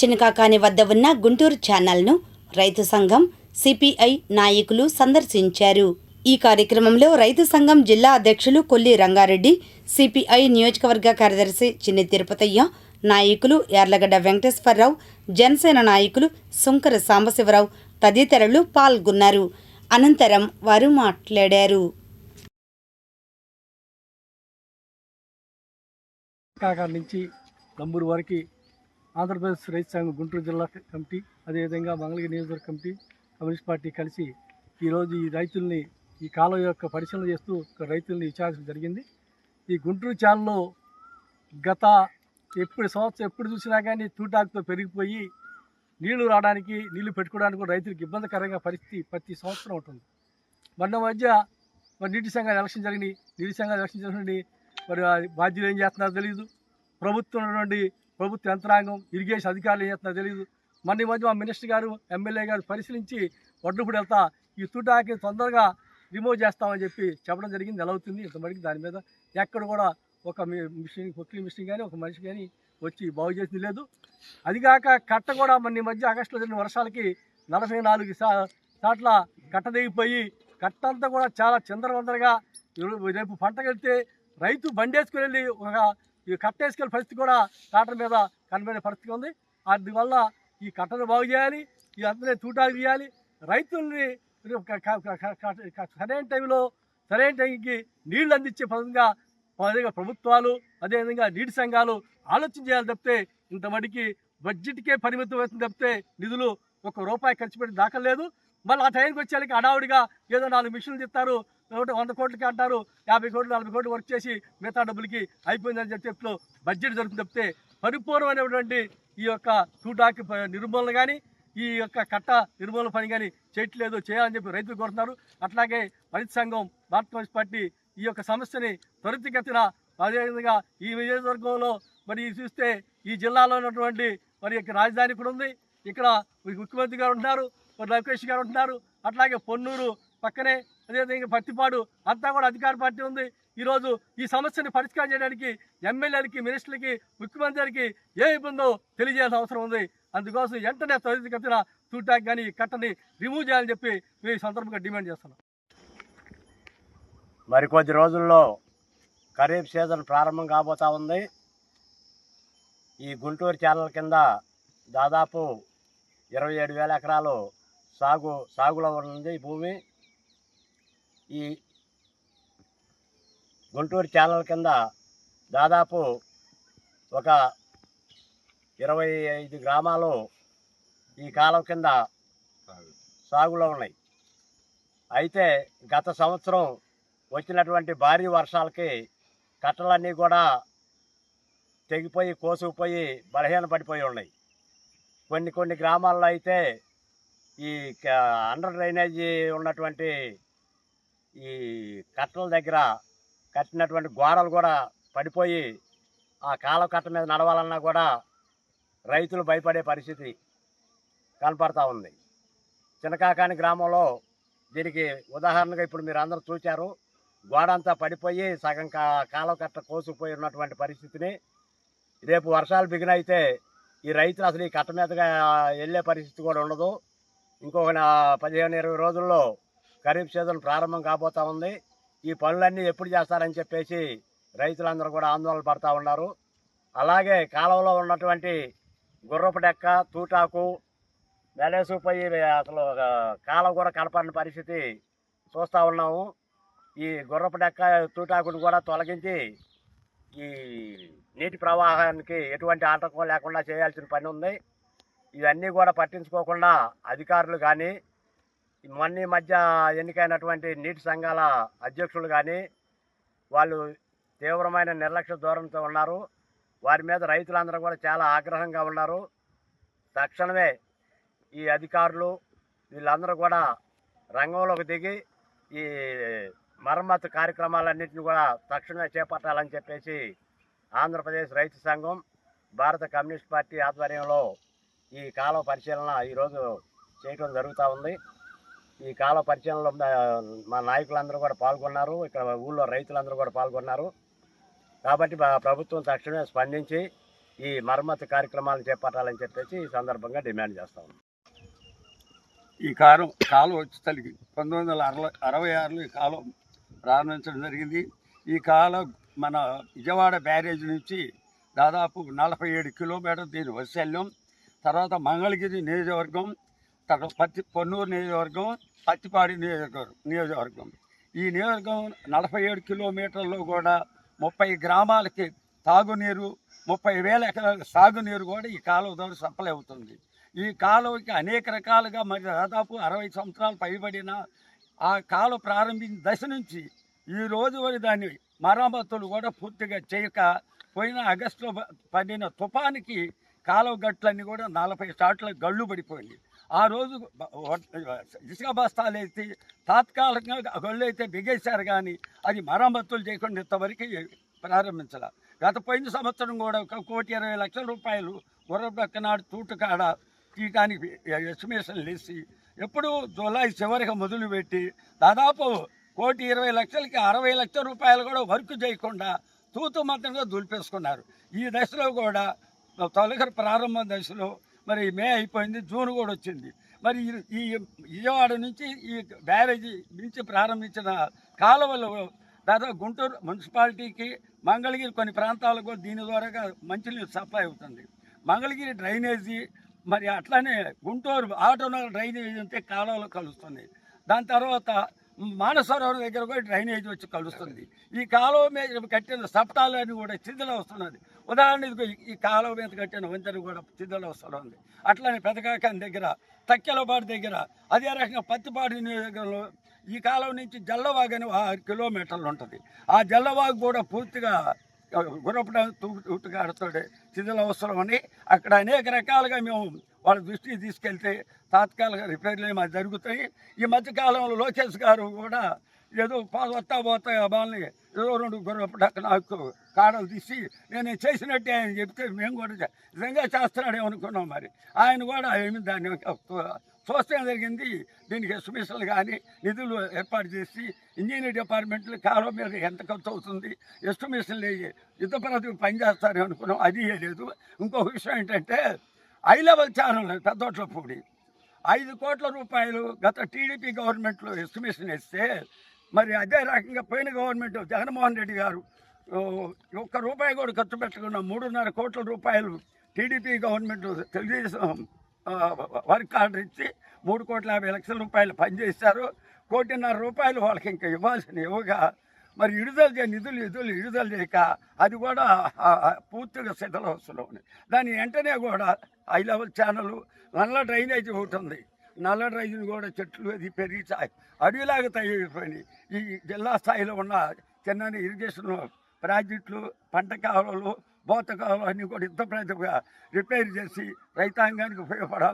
చినకాకాని వద్ద ఉన్న గుంటూరు ఛానల్ను రైతు సంఘం సిపిఐ నాయకులు సందర్శించారు. ఈ కార్యక్రమంలో రైతు సంఘం జిల్లా అధ్యక్షులు కొల్లి రంగారెడ్డి సిపిఐ నియోజకవర్గ కార్యదర్శి చిన్ని తిరుపతయ్య నాయకులు యార్లగడ్డ వెంకటేశ్వరరావు జనసేన నాయకులు సుంకర సాంబశివరావు తదితరులు పాల్గొన్నారు. అనంతరం వారు మాట్లాడారు. నుంచి నంబూరు వరకు ఆంధ్రప్రదేశ్ రైతు సంఘం గుంటూరు జిల్లా కమిటీ అదేవిధంగా మంగళగిరి నియోజకవర్గ కమిటీ కమ్యూనిస్ట్ పార్టీ కలిసి ఈరోజు ఈ రైతుల్ని ఈ కాలం యొక్క పరిశీలన చేస్తూ రైతుల్ని విచారించడం జరిగింది. ఈ గుంటూరు చాలలో గత ఎప్పుడు సంవత్సరం ఎప్పుడు చూసినా కానీ తూటాకుతో పెరిగిపోయి నీళ్ళు రావడానికి నీళ్ళు పెట్టుకోవడానికి కూడా రైతులకు ఇబ్బందికరంగా పరిస్థితి ప్రతి సంవత్సరం ఉంటుంది. మొన్న మధ్య మరి నీటి సంఘాలు ఎలక్షన్ జరిగినాయి. నీటి సంఘాలు ఎలక్షన్ జరిగినాయి మరి బాధ్యులు ఏం చేస్తున్నారో తెలియదు ప్రభుత్వం ఉన్నటువంటి ప్రభుత్వ యంత్రాంగం ఇరిగేషన్ అధికారులు ఏం చేస్తున్నారో తెలియదు మన ఈ మధ్య మా మినిస్టర్ గారు ఎమ్మెల్యే గారు పరిశీలించి వడ్డుపుడు వెళ్తా ఈ తుటాకి తొందరగా రిమూవ్ చేస్తామని చెప్పి చెప్పడం జరిగింది. ఎలా అవుతుంది? ఇంతమటికి దాని మీద ఎక్కడ కూడా ఒక మీ- మిషన్ పొక్కిలి మిషన్ కానీ ఒక మనిషి కానీ వచ్చి బాగు చేసింది లేదు. అదిగాక కట్ట కూడా మన ఈ మధ్య ఆగస్టులో జరిగిన వర్షాలకి నలభై నాలుగు సా చాట్ల కట్ట దిగిపోయి కట్ట అంతా కూడా చాలా చిందరవందరగా. రేపు పంటకెళ్తే రైతు బండేసుకుని వెళ్ళి ఒక ఈ కట్ట పరిస్థితి కూడా ట్రాక్టర్ మీద కనబడే పరిస్థితి ఉంది. అందువల్ల ఈ కట్టను బాగు చేయాలి ఈ అందరినీ తూటాలు తీయాలి రైతుల్ని సరైన టైంలో సరైన టైంకి నీళ్ళు అందించే పదంగా అదేవిధంగా ప్రభుత్వాలు అదేవిధంగా నీటి సంఘాలు ఆలోచన చేయాలి తప్పితే ఇంత మటుకి బడ్జెట్కే పరిమితం అవుతుంది తప్పితే నిధులు ఒక రూపాయి ఖర్చు పెట్టి దాఖలేదు మళ్ళీ ఆ టైంకి వచ్చేసరికి అడావుడిగా ఏదో నాలుగు మిషన్లు తిస్తారు ఒకటి వంద కోట్లకి అంటారు. యాభై కోట్లు నలభై కోట్లు వర్క్ చేసి మిగతా డబ్బులకి అయిపోయిందని చెప్పి బడ్జెట్ జరుగుతుంది తప్పితే పరిపూర్ణమైనటువంటి ఈ యొక్క టూటాకి ప- నిర్మూలన కానీ ఈ యొక్క కట్ట నిర్మూలన పని కానీ చేయట్లేదు చేయాలని చెప్పి రైతులు కోరుతున్నారు. అట్లాగే రైతు సంఘం భారత కమ్యూనిస్ట్ పార్టీ ఈ యొక్క సమస్యని త్వరితగతిన అదేవిధంగా ఈ నియోజకవర్గంలో మరి చూస్తే ఈ జిల్లాలో ఉన్నటువంటి మరి యొక్క రాజధాని కూడా ఉంది. ఇక్కడ ముఖ్యమంత్రి గారు ఉంటున్నారు మరి లోకేష్ గారు ఉంటున్నారు. అట్లాగే పొన్నూరు పక్కనే అదేవిధంగా పత్తిపాడు అంతా కూడా అధికార పార్టీ ఉంది. ఈరోజు ఈ సమస్యను పరిష్కారం చేయడానికి ఎమ్మెల్యేలకి మినిస్టర్లకి ముఖ్యమంత్రికి ఏ ఇబ్బందో తెలియజేయాల్సిన అవసరం ఉంది. అందుకోసం వెంటనే త్వరితగతిన చూడటానికి కానీ ఈ కట్టని రిమూవ్ చేయాలని చెప్పి మేము ఈ సందర్భంగా డిమాండ్ చేస్తున్నాం. మరికొద్ది రోజుల్లో ఖరీఫ్ సీజన్ ప్రారంభం కాబోతా ఉంది. ఈ గుంటూరు ఛానల్ కింద దాదాపు ఇరవై ఏడు వేల ఎకరాలు సాగు సాగులో ఉంది ఈ భూమి. ఈ గుంటూరు ఛానల్ కింద దాదాపు ఒక ఇరవై ఐదు గ్రామాలు ఈ కాలం కింద సాగులో ఉన్నాయి. అయితే గత సంవత్సరం వచ్చినటువంటి భారీ వర్షాలకి కట్టలన్నీ కూడా తెగిపోయి కోసుకుపోయి బలహీన పడిపోయి ఉన్నాయి. కొన్ని కొన్ని గ్రామాల్లో అయితే ఈ క- అండర్ డ్రైనేజీ ఉన్నటువంటి ఈ కట్టల దగ్గర కట్టినటువంటి గోడలు కూడా పడిపోయి ఆ కాలం కట్ట మీద నడవాలన్నా కూడా రైతులు భయపడే పరిస్థితి కనపడతా ఉంది. చినకాకాని గ్రామంలో దీనికి ఉదాహరణగా ఇప్పుడు మీరు అందరూ చూశారు గోడ అంతా పడిపోయి సగం కా కాలం కట్ట కోసుకుపోయి ఉన్నటువంటి పరిస్థితిని రేపు వర్షాలు బిగినైతే ఈ రైతులు అసలు ఈ కట్ట మీదగా వెళ్ళే పరిస్థితి కూడా ఉండదు. ఇంకొక పదిహేను ఇరవై రోజుల్లో ఖరీఫ్ సీజన్ ప్రారంభం కాబోతా ఉంది. ఈ పనులన్నీ ఎప్పుడు చేస్తారని చెప్పేసి రైతులందరూ కూడా ఆందోళన పడతా ఉన్నారు. అలాగే కాలంలో ఉన్నటువంటి గుర్రపు డెక్క తూటాకు వెలేసుకుపోయి అసలు కాలం కూడా కనపడిన పరిస్థితి చూస్తూ ఉన్నాము. ఈ గుర్రపు డెక్క తూటాకును కూడా తొలగించి ఈ నీటి ప్రవాహానికి ఎటువంటి ఆటంకం లేకుండా చేయాల్సిన పని ఉంది. ఇవన్నీ కూడా పట్టించుకోకుండా అధికారులు కానీ మొన్న మధ్య ఎన్నికైనటువంటి నీటి సంఘాల అధ్యక్షులు కానీ వాళ్ళు తీవ్రమైన నిర్లక్ష్య ధోరణితో ఉన్నారు. వారి మీద రైతులందరూ కూడా చాలా ఆగ్రహంగా ఉన్నారు. తక్షణమే ఈ అధికారులు వీళ్ళందరూ కూడా రంగంలోకి దిగి ఈ మరమ్మతు కార్యక్రమాలన్నింటినీ కూడా తక్షణమే చేపట్టాలని చెప్పేసి ఆంధ్రప్రదేశ్ రైతు సంఘం భారత కమ్యూనిస్ట్ పార్టీ ఆధ్వర్యంలో ఈ కాలువ పరిశీలన ఈరోజు చేయడం జరుగుతూ ఉంది. ఈ కాల పరిచయంలో మా- నాయకులందరూ కూడా పాల్గొన్నారు. ఇక్కడ ఊళ్ళో రైతులందరూ కూడా పాల్గొన్నారు. కాబట్టి మా ప్రభుత్వం తక్షణమే స్పందించి ఈ మరమ్మతు కార్యక్రమాలు చేపట్టాలని చెప్పేసి ఈ సందర్భంగా డిమాండ్ చేస్తాం ఈ కాలం కాలం వచ్చి తలిగి పంతొమ్మిది వందల అరవై అరవై ఆరులో ఈ కాలం ప్రారంభించడం జరిగింది. ఈ కాలం మన విజయవాడ బ్యారేజ్ నుంచి దాదాపు నలభై ఏడు కిలోమీటర్ దీని వైశాల్యం తర్వాత మంగళగిరి నియోజకవర్గం తర్వాత పత్తి పొన్నూరు నియోజకవర్గం పత్తిపాడి నియోజకవర్గం నియోజకవర్గం. ఈ నియోజకవర్గం నలభై ఏడు కిలోమీటర్లో కూడా ముప్పై గ్రామాలకి తాగునీరు ముప్పై వేల ఎకరాల సాగునీరు కూడా ఈ కాలువ ద్వారా సప్లై అవుతుంది. ఈ కాలువకి అనేక రకాలుగా మరి దాదాపు అరవై సంవత్సరాలు పైబడిన ఆ కాలువ ప్రారంభించిన దశ నుంచి ఈ రోజు వరకు దాని మరమ్మతులు కూడా పూర్తిగా చేయక పోయిన ఆగస్టులో పడిన తుఫానికి కాలువ గట్లన్నీ కూడా నలభై స్టార్ట్ల గళ్ళు పడిపోయింది ఆ రోజు ఇసుక బస్తాలు అయితే తాత్కాలికంగా గొళ్ళు అయితే బిగేశారు కానీ అది మరమ్మతులు చేయకుండా ఇంతవరకు ప్రారంభించాల. గత పోయిన సంవత్సరం కూడా ఒక కోటి ఇరవై లక్షల రూపాయలు గుర్రపక్కనాడు తూటుకాడ తీయటానికి ఎస్టిమేషన్లు వేసి ఎప్పుడు జూలై చివరిగా మొదలుపెట్టి దాదాపు కోటి ఇరవై లక్షలకి అరవై లక్షల రూపాయలు కూడా వర్క్ చేయకుండా తూతు మాత్రంగా దులిపేసుకున్నారు. ఈ దశలో కూడా తొలగరి ప్రారంభ దశలో మరి మే అయిపోయింది జూన్ కూడా వచ్చింది. మరి ఈ- విజయవాడ నుంచి ఈ బ్యారేజీ నుంచి ప్రారంభించిన కాలువలు దాదాపు గుంటూరు మున్సిపాలిటీకి మంగళగిరి కొన్ని ప్రాంతాలకు దీని ద్వారా మంచినీరు సప్లై అవుతుంది. మంగళగిరి డ్రైనేజీ మరి అట్లానే గుంటూరు ఆటోనగర్ డ్రైనేజీ ఉంటే కాలువలో కలుస్తుంది దాని తర్వాత మానసరోవరం దగ్గర కూడా డ్రైనేజ్ వచ్చి కలుస్తుంది. ఈ కాలువ మీద కట్టిన సప్తాలు అని కూడా చిదులు వస్తున్నది ఉదాహరణ ఈ- కాలువ మీద కట్టిన వంతెన కూడా చిదులు వస్తున్నది అట్లనే పెదకాకాని దగ్గర తక్కెలపాటు దగ్గర అదే రకంగా పత్తిపాడు నియోజకవర్గంలో ఈ కాలువ నుంచి జల్లవాగు అని ఆరు కిలోమీటర్లు ఉంటుంది. ఆ జల్లవాగు కూడా పూర్తిగా గుర్రపడం తూటుగాడుతోడే చిదులు అవసరం అని అక్కడ అనేక రకాలుగా మేము వాళ్ళ దృష్టికి తీసుకెళ్తే తాత్కాలిక రిపేర్లు ఏమో జరుగుతాయి. ఈ మధ్యకాలంలో లోకేష్ గారు కూడా ఏదో పా- వస్తా పోతా వాళ్ళని ఏదో రెండు గుర్రపడ నాకు కాడలు తీసి నేను చేసినట్టే ఆయన చెప్తే మేము కూడా నిజంగా చేస్తున్నాడే అనుకున్నాం మరి. ఆయన కూడా ఏమి దాన్ని చూస్తే జరిగింది. దీనికి ఎస్టిమేషన్లు కానీ నిధులు ఏర్పాటు చేసి ఇంజనీరింగ్ డిపార్ట్మెంట్లు కాలం మీద ఎంత ఖర్చు అవుతుంది ఎస్టిమేషన్లు వేయి యుద్ధ ప్రతికి పనిచేస్తారు అనుకున్నాం. అది లేదు. ఇంకొక విషయం ఏంటంటే హై లెవెల్ ఛానల్ పెద్దోట్ల పూడి ఐదు కోట్ల రూపాయలు గత టీడీపీ గవర్నమెంట్లో ఎస్టిమేషన్ వేస్తే మరి అదే రకంగా పోయిన గవర్నమెంట్ జగన్మోహన్ రెడ్డి గారు ఒక్క రూపాయి కూడా ఖర్చు పెట్టకుండా మూడున్నర కోట్ల రూపాయలు TDP government Telugu Desam work order ఇచ్చి మూడు కోట్ల యాభై లక్షల రూపాయలు పనిచేశారు. కోటిన్నర రూపాయలు వాళ్ళకి ఇంకా ఇవ్వాల్సిన ఇవ్వగా మరి విడుదల చే నిధులు నిధులు విడుదల చేయక అది కూడా పూర్తిగా ఆ, పూర్తిగా ఉన్నాయి ఉంది దాని వెంటనే కూడా హై లెవెల్ ఛానల్ నల్ల డ్రైనేజ్ ఒకటి ఉంది. నల్ల డ్రైనేజ్ కూడా చెట్లు అది పెరిగి అడవిలాగా తయారైపోయినాయి. ఈ జిల్లా స్థాయిలో ఉన్న చిన్న ఇరిగేషన్ ప్రాజెక్టులు పంట కాలువలు బోత కాలువలు అన్నీ కూడా ఇంత పెద్దగా రిపేర్ చేసి రైతాంగానికి ఉపయోగపడాలి.